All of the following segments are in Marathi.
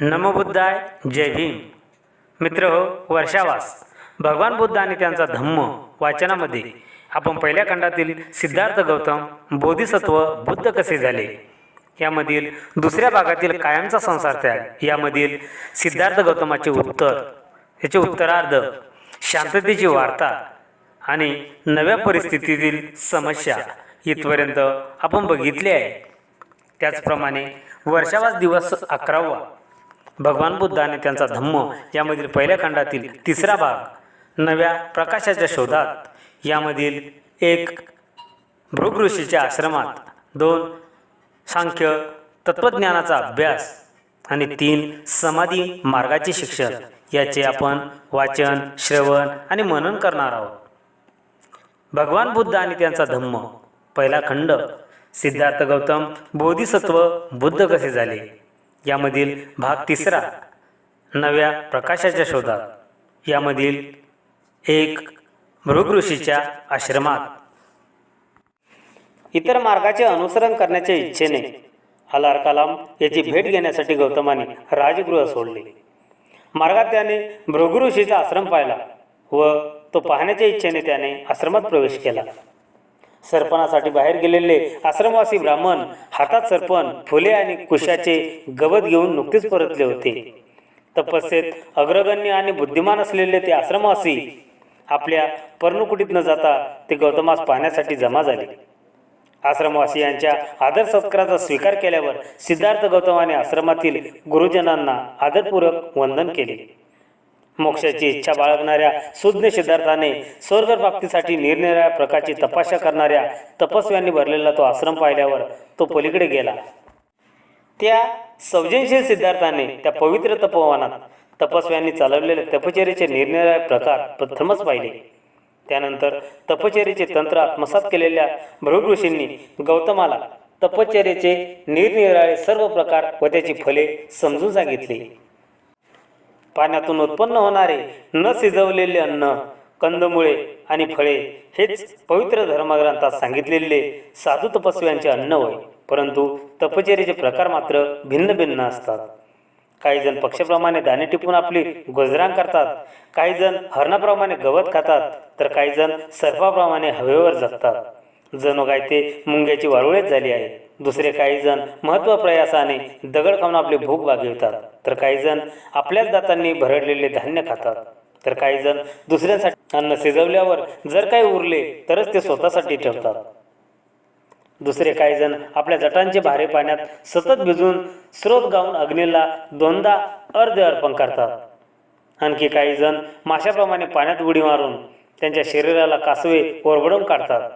नमबुद्धाय जय भीम. मित्र हो वर्षावास. भगवान बुद्ध आणि त्यांचा धम्म वाचनामध्ये आपण पहिल्या खंडातील सिद्धार्थ गौतम बोधिसत्व बुद्ध कसे झाले? यामधील दुसऱ्या भागातील कायमचा संसार त्याग यामधील सिद्धार्थ गौतमाचे उत्तर याचे उत्तरार्ध शांततेची वार्ता आणि नव्या परिस्थितीतील समस्या इथपर्यंत आपण बघितले आहे. त्याचप्रमाणे वर्षावास दिवस अकरावा. भगवान बुद्ध आणि त्यांचा धम्म यामधील पहिल्या खंडातील तिसरा भाग नव्या प्रकाशाच्या शोधात. यामधील एक भृग ऋषीच्या आश्रमात दोन सांख्य तत्त्वज्ञानाचा अभ्यास आणि तीन समाधी मार्गाचे शिक्षण याचे आपण वाचन श्रवण आणि मनन करणार आहोत. भगवान बुद्ध आणि त्यांचा धम्म. पहिला खंड सिद्धार्थ गौतम बोधिसत्व बुद्ध कसे झाले? यामधील भाग तिसरा नव्या प्रकाशाच्या शोधात. यामधील एक मृग ऋषीच्या आश्रमात. इतर मार्गाचे अनुसरण करण्याच्या इच्छेने अलार कलाम याची भेट घेण्यासाठी गौतमाने राजगृह सोडले. मार्गात त्याने भृगु ऋषीचा आश्रम पाहिला व तो पाहण्याच्या इच्छेने त्याने आश्रमात प्रवेश केला. सरपणासाठी बाहेर गेलेले आश्रमवासी ब्राह्मण हातात सरपण फुले आणि कुशाचे गवत घेऊन नुकतेच परतले होते. तपस्येत अग्रगण्य आणि बुद्धिमान असलेले ते आश्रमवासी आपल्या पर्णकुटीत न जाता ते गौतमास पाहण्यासाठी जमा झाले. आश्रमवासियांच्या आदर सत्काराचा स्वीकार केल्यावर सिद्धार्थ गौतमाने आश्रमातील गुरुजनांना आदरपूर्वक वंदन केले. मोक्षाची इच्छा बाळगणाऱ्या सुज्ञ सिद्धार्थाने स्वर्गप्राप्तीसाठी निरनिराळ्या प्रकारची तपाशा करणाऱ्या तपस्व्यांनी भरलेला तो आश्रम पाहिल्यावर तो पलीकडे गेला. त्या सौजनशील सिद्धार्थाने त्या पवित्र तपोवनात तपस्व्यांनी चालवलेले तपचर्याचे निरनिराळे प्रकार प्रथमच पाहिले. त्यानंतर तपचर्याचे तंत्र आत्मसात केलेल्या भृग ऋषींनी गौतमाला तपचर्याचे निरनिराळे सर्व प्रकार व त्याची फले समजून सांगितली. पाण्यातून उत्पन्न होणारे न शिजवलेले अन्न कंदमुळे आणि फळे हेच पवित्र धर्मग्रंथात सांगितलेले साधू तपस्व्यांचे अन्न होय. परंतु तपचर्याचे प्रकार मात्र भिन्न भिन्न असतात. काही जण पक्षाप्रमाणे दाणे टिपून आपली गुजरांग करतात काही जण हरणाप्रमाणे गवत खातात तर काही जण सर्पाप्रमाणे हवेवर जगतात. जणू काय ते मुंग्याची वारुळेच झाली आहे दुसरे काही जण महत्त्व प्रयासाने दगड खाऊन आपली भूक भागवितात तर काही जण आपल्याच दातांनी भरडलेले धान्य खातात. तर काही जण दुसऱ्यांसाठी अन्न शिजवल्यावर जर काही उरले तरच ते स्वतःसाठी ठेवतात. दुसरे काही जण आपल्या जटांचे भारे पाण्यात सतत भिजून स्रोत गाऊन अग्नीला दोनदा अर्ध अर्पण करतात. आणखी काही जण माशाप्रमाणे पाण्यात उडी मारून त्यांच्या शरीराला कासवे ओरबडून काढतात.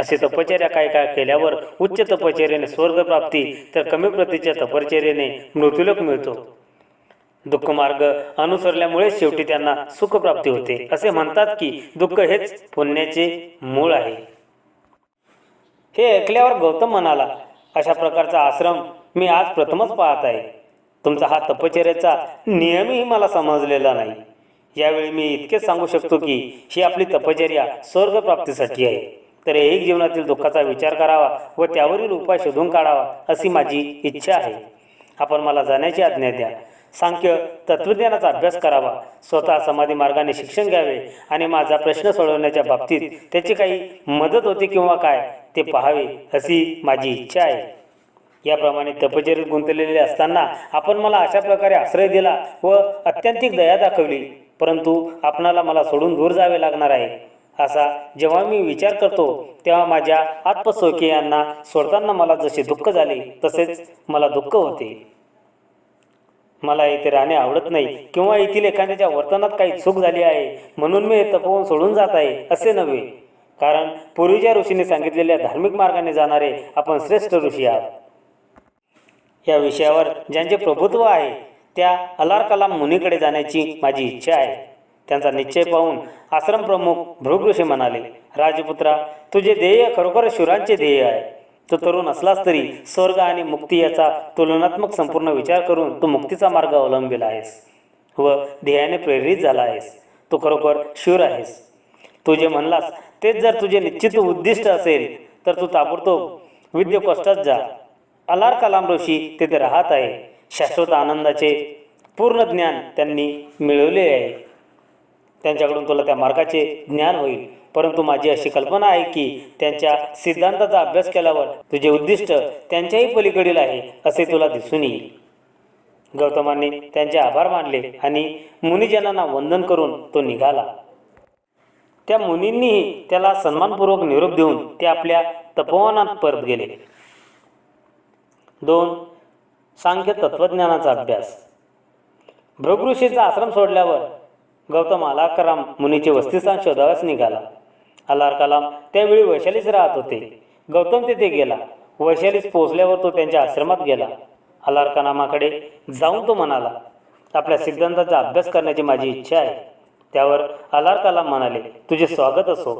असे तपचर्या काय काय केल्यावर उच्च तपचर्याने स्वर्गप्राप्ती तर कमी प्रतीच्या तपश्चर्याने मृत्यूलोक मिळतो. दुःखमार्ग अनुसरल्यामुळे शेवटी त्यांना सुखप्राप्ती होते. असे म्हणतात की दुःख हेच पुण्याचे मूळ आहे. हे ऐकल्यावर गौतम म्हणाला अशा प्रकारचा आश्रम मी आज प्रथमच पाहत आहे. तुमचा हा तपचर्याचा नियमही मला समजलेला नाही. यावेळी मी इतकेच सांगू शकतो की ही आपली तपचर्या स्वर्गप्राप्तीसाठी आहे. तर एक जीवनातील दुःखाचा विचार करावा व त्यावरील उपाय शोधून काढावा अशी माझी इच्छा आहे. आपण मला जाण्याची आज्ञा द्या. सांख्य तत्वज्ञानाचा अभ्यास करावा. स्वतः समाधी मार्गाने शिक्षण घ्यावे आणि माझा प्रश्न सोडवण्याच्या बाबतीत त्याची काही मदत होते किंवा काय ते पाहावे अशी माझी इच्छा आहे. याप्रमाणे तपचरीत गुंतलेले असताना आपण मला अशा प्रकारे आश्रय दिला व अत्यंतिक दया दाखवली परंतु आपणाला मला सोडून दूर जावे लागणार आहे. असा जेव्हा मी विचार करतो तेव्हा माझ्या आत्मस्वकीयांना सोडताना मला जसे दुःख झाले तसेच मला दुःख होते. मला येथे राहणे आवडत नाही किंवा येथील एखाद्याच्या वर्तनात काही चूक झाली आहे म्हणून मी हे तपवून सोडून जात आहे असे नव्हे. कारण पूर्वीच्या ऋषीने सांगितलेल्या धार्मिक मार्गाने जाणारे आपण श्रेष्ठ ऋषी आहात. या विषयावर ज्यांचे प्रभुत्व आहे त्या अलार कलाम मुनीकडे जाण्याची माझी इच्छा आहे. त्यांचा निश्चय पाहून आश्रम प्रमुख भृग ऋषी म्हणाले राजपुत्रा तुझे ध्येय खरोखर शुरांचे ध्येय आहे. तो तरुण असलास तरी स्वर्ग आणि मुक्ती याचा तुलनात्मक संपूर्ण विचार करून तू मुक्तीचा मार्ग अवलंबिला आहेस व ध्येयाने प्रेरित झाला आहेस. तू खरोखर शूर आहेस. तू जे म्हणलास तेच जर तुझे निश्चित उद्दिष्ट असेल तर तू ताबडतोब विद्य कष्टात जा. अलार कलाम ऋषी तेथे राहत आहे. शाश्वत आनंदाचे पूर्ण ज्ञान त्यांनी मिळवले आहे. त्यांच्याकडून तुला त्या मार्गाचे ज्ञान होईल. परंतु माझी अशी कल्पना आहे की त्यांच्या सिद्धांताचा अभ्यास केल्यावर तुझे उद्दिष्ट त्यांच्याही पलीकडील आहे असे तुला दिसून येईल. गौतमाने त्यांचे आभार मानले आणि मुनिजनांना वंदन करून तो निघाला. त्या मुनींनीही त्याला सन्मानपूर्वक निरोप देऊन ते आपल्या तपोवनात परत गेले. दोन सांख्य तत्वज्ञानाचा अभ्यास. भृगऋषीचा आश्रम सोडल्यावर गौतम अलाकराम मुनीचे वस्तिस्थान शोधावयास निघाला. अलार कलाम त्यावेळी वैशालीच राहत होते. गौतम तेथे गेला. वैशालीस पोचल्यावर तो त्यांच्या आश्रमात गेला. अलार कलामाकडे जाऊन तो म्हणाला आपल्या सिद्धांताचा अभ्यास करण्याची माझी इच्छा आहे. त्यावर अलार कलाम म्हणाले तुझे स्वागत असो.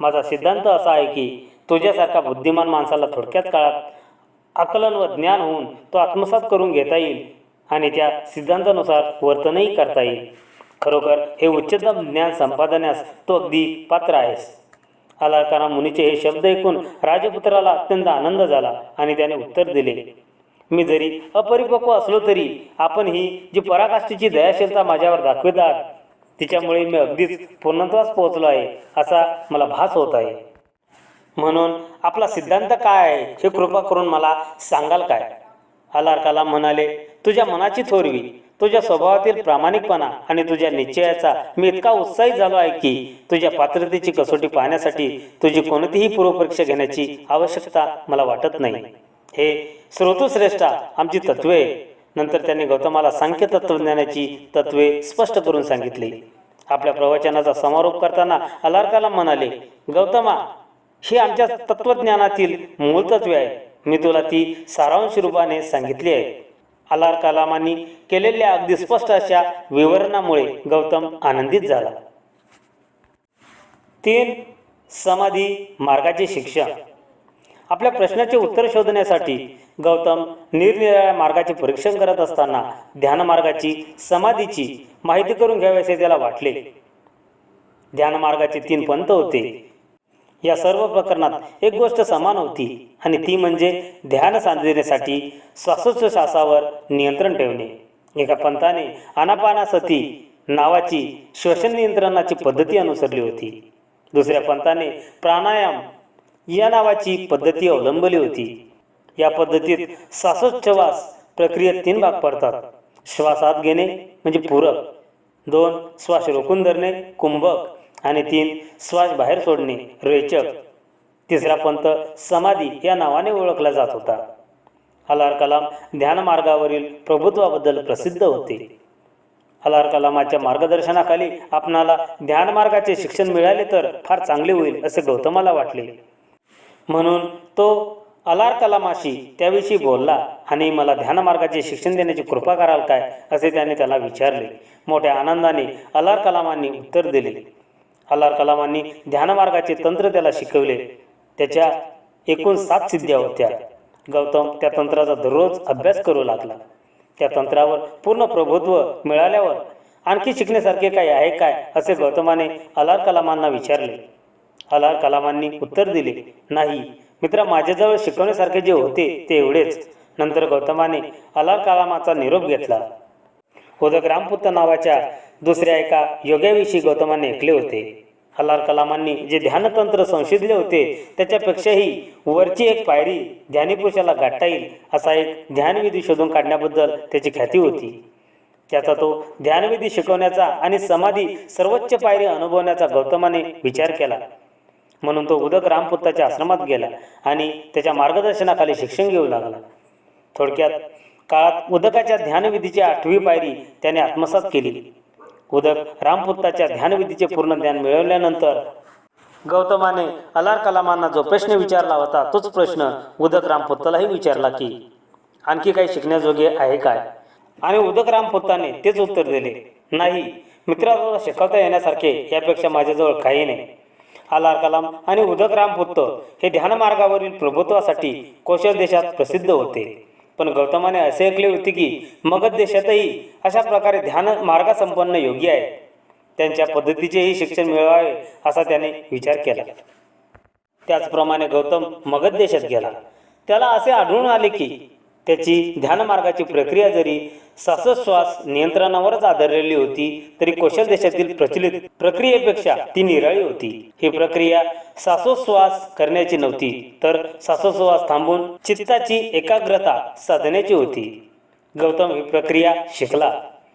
माझा सिद्धांत असा आहे की तुझ्यासारखा बुद्धिमान माणसाला थोडक्याच काळात आकलन व ज्ञान होऊन तो आत्मसात करून घेता येईल आणि त्या सिद्धांतानुसार वर्तनही करता येईल. खरोखर हे उच्चतम ज्ञान संपादण्यास तो अगदी पात्र आहेस. अलाकारा मुनीचे हे शब्द ऐकून राजपुत्राला अत्यंत आनंद झाला आणि त्याने उत्तर दिले मी जरी अपरिपक्व असलो तरी आपण ही जी पराकाष्ठीची दयाशीलता माझ्यावर दाखवित आहात तिच्यामुळे मी अगदीच पूर्णत्वास पोहोचलो आहे असा मला भास होत आहे. म्हणून आपला सिद्धांत काय आहे हे कृपा करून मला सांगाल काय? अलारकाला म्हणाले तुझ्या मनाची थोरवी तुझ्या स्वभावातील प्रामाणिकपणा आणि तुझ्या निश्चयाचा मी इतका उत्साहित झालो आहे की तुझ्या पात्रतेची कसोटी पाहण्यासाठी तुझी कोणतीही पूर्वपरीक्षा घेण्याची आवश्यकता मला वाटत नाही. हे श्रोतुश्रेष्ठा आमची तत्वे नंतर त्यांनी गौतमाला सांख्य तत्वज्ञानाची तत्वे स्पष्ट करून सांगितली. आपल्या प्रवचनाचा समारोप करताना अलारकाला म्हणाले गौतमा ही आमच्या तत्वज्ञानातील मूळ तत्वे आहे मी तुला ती सारांश रूपाने सांगितली आहे अलार कलामांनी केलेल्या अगदी स्पष्ट अशा विवरणामुळे गौतम आनंदित झाला. तीन समाधी मार्गाचे शिक्षण. आपल्या प्रश्नाचे उत्तर शोधण्यासाठी गौतम निरनिराळ्या मार्गाचे परीक्षण करत असताना ध्यानमार्गाची समाधीची माहिती करून घ्यावी असे त्याला वाटले. ध्यानमार्गाचे तीन पंथ होते. या सर्व प्रकरणात एक गोष्ट समान होती आणि ती म्हणजे ध्यान साधण्यासाठी श्वासोच्छ्वासावर नियंत्रण ठेवणे. एका पंथाने अनापानासती नावाची श्वसन नियंत्रणाची पद्धती अनुसरली होती. दुसऱ्या पंथाने प्राणायाम या नावाची पद्धती अवलंबली होती. या पद्धतीत श्वासोच्छवास प्रक्रियेत तीन भाग पडतात. श्वासात घेणे म्हणजे पूरक. दोन श्वास रोखून धरणे कुंभक. आणि तीन श्वास बाहेर सोडणे रेचक. तिसरा पंथ समाधी या नावाने ओळखला जात होता. अलार कलाम ध्यान मार्गावरील प्रभुत्वाबद्दल प्रसिद्ध होते. अलार कलामाच्या मार्गदर्शनाखाली आपणाला ध्यान मार्गाचे शिक्षण मिळाले तर फार चांगले होईल असे गौतमाला वाटले. म्हणून तो अलार कलामाशी त्याविषयी बोलला आणि मला ध्यानमार्गाचे शिक्षण देण्याची कृपा कराल काय? असे त्याने त्याला विचारले. मोठ्या आनंदाने अलार कलामांनी उत्तर दिले. अल्लाह कलामांनी ध्यानमार्गाचे तंत्र त्याला शिकवले. त्याच्या एकूण सात सिद्ध्या होत्या. गौतम त्या तंत्राचा दररोज अभ्यास करू लागला. त्या तंत्रावर पूर्ण प्रभुत्व मिळाल्यावर आणखी शिकण्यासारखे काय आहे काय असे गौतमाने अलार कलामांना विचारले. अलार कलामांनी उत्तर दिले नाही मित्रा माझ्याजवळ शिकवण्यासारखे जे होते ते एवढेच. नंतर गौतमाने अलार कलामाचा निरोप घेतला. उदक रामपुत्र नावाच्या दुसऱ्या एका योग्याविषयी गौतमाने ऐकले होते. अल्लार कलामांनी जे ध्यानतंत्र संशोधले होते त्याच्यापेक्षाही वरची एक पायरी ध्यानीपुरुषाला गाठता येईल असा एक ध्यानविधी शोधून काढण्याबद्दल त्याची ख्याती होती. त्याचा तो ध्यानविधी शिकवण्याचा आणि समाधी सर्वोच्च पायरी अनुभवण्याचा गौतमाने विचार केला. म्हणून तो उदक रामपुत्ताच्या आश्रमात गेला आणि त्याच्या मार्गदर्शनाखाली शिक्षण घेऊ लागला. थोडक्यात काळात उदकाच्या ध्यानविधीची आठवी पायरी त्याने आत्मसात केली. उदक रामपुत्ताच्या ध्यानविधीचे पूर्ण ज्ञान मिळवल्यानंतर गौतमाने अलार कलामांना जो प्रश्न विचारला होता तोच प्रश्न उदक रामपुत्तालाही विचारला की आणखी काही शिकण्याजोगे आहे काय? आणि उदक रामपुत्ताने तेच उत्तर दिले नाही मित्राला शिकवता येण्यासारखे यापेक्षा माझ्याजवळ काही नाही. अलार कलाम आणि उदक रामपुत्त हे ध्यानमार्गावरील प्रभुत्वासाठी कौशल देशात प्रसिद्ध होते. पण गौतमाने असे ऐकले होते की मगध देशातही अशा प्रकारे ध्यान मार्गसंपन्न योगी आहे त्यांच्या पद्धतीचेही शिक्षण मिळवावे असा त्याने विचार केला. त्याचप्रमाणे गौतम मगध देशात गेला. त्याला असे आढळून आले की त्याची ध्यानमार्गाची प्रक्रिया जरी श्वासोच्छ्वास नियंत्रणावरच आधारलेली होती तरी कौशल देशातील प्रचलित प्रक्रियेपेक्षा ती निराळी होती. ही प्रक्रिया श्वासोच्छ्वास करण्याची नव्हती तर श्वासोच्छ्वास थांबून चित्ताची एकाग्रता साधण्याची होती. गौतम ही प्रक्रिया शिकला.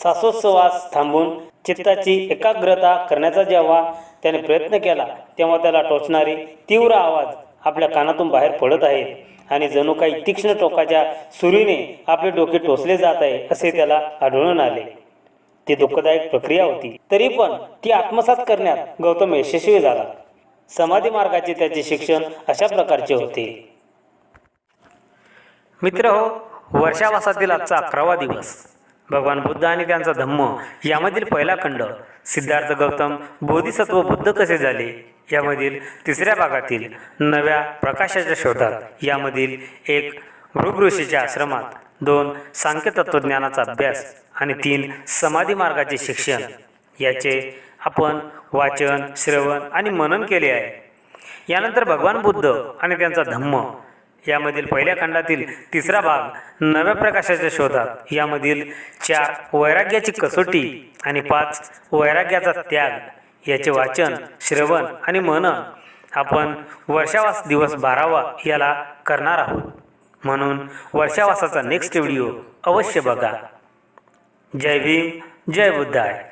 श्वासोच्छ्वास थांबून चित्ताची एकाग्रता करण्याचा जेव्हा त्याने प्रयत्न केला तेव्हा त्याला टोचणारे तीव्र आवाज आपल्या कानातून बाहेर पडत आहे. आणि जणू काही तीक्ष्ण टोकाच्या सुरीने आपले डोके टोचले जात आहे असे त्याला आढळून आले. ती दुःखदायक प्रक्रिया होती. तरी पण ती आत्मसात करण्यात गौतम यशस्वी झाला. समाधी मार्गाचे त्याचे शिक्षण अशा प्रकारचे होते. मित्र हो वर्षावासातील आजचा अकरावा दिवस. भगवान बुद्ध आणि त्यांचा धम्म यामधील पहिला खंड. सिद्धार्थ गौतम बोधिसत्व बुद्ध कसे झाले? यामधील तिसऱ्या भागातील नव्या प्रकाशाच्या शोधात यामधील एक भृगऋषीच्या आश्रमात दोन सांख्य तत्त्वज्ञानाचा अभ्यास आणि तीन समाधी मार्गाचे शिक्षण याचे आपण वाचन श्रवण आणि मनन केले आहे. यानंतर भगवान बुद्ध आणि त्यांचा धम्म यामधील पहिल्या खंडातील तिसरा भाग नव्या प्रकाशाच्या शोधात यामधील चार वैराग्याची कसोटी आणि पाच वैराग्याचा त्याग याचे वाचन श्रवण आणि मनन आपण वर्षावास दिवस बारावा याला करणार आहोत. म्हणून वर्षावासाचा नेक्स्ट व्हिडिओ अवश्य बघा. जय भीम जय बुद्धाय.